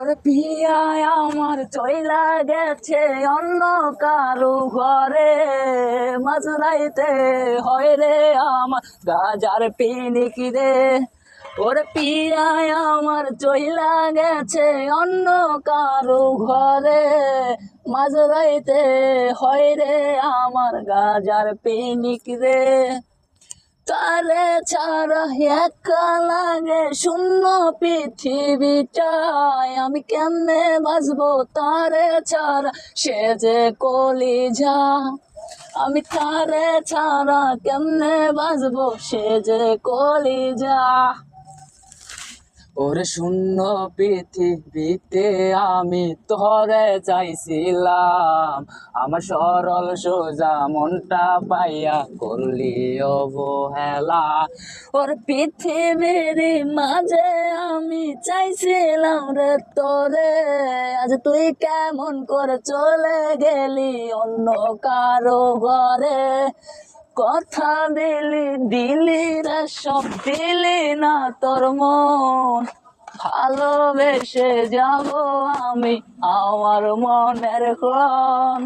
ওরে পিয়ায় আমার চইলা গেছে অন্য কারু ঘরে। মাঝরাইতে হয় রে আমার গাজার পিনিক রে। ওরে পিয়ায় আমার চইলা গেছে অন্য কারু ঘরে। মাঝরাইতে হয় রে আমার গাজার পিনিক রে। তারে ছাড়া একা লাগে শূন্য পৃথিবীটায়। আমি কেমনে বাঁচবো তারে ছাড়া? সে যে কলি যা আমি তারে ছাড়া কেমনে বাঁচবো? সে যে কলিজা। ওরে শূন্য পৃথিবীতে আমি তোরে চাইছিলাম। আমার সরল সোজা মনটা পাইয়া করলি অবহেলা। ওর পৃথিবীর মাঝে আমি চাইছিলাম রে তোরে। আজ তুই কেমন করে চলে গেলি অন্য কারও ঘরে? কথা দিলে দিলে সব দিলে না তোর মন। ভালোবেসে যাব আমি আমার মনের কোন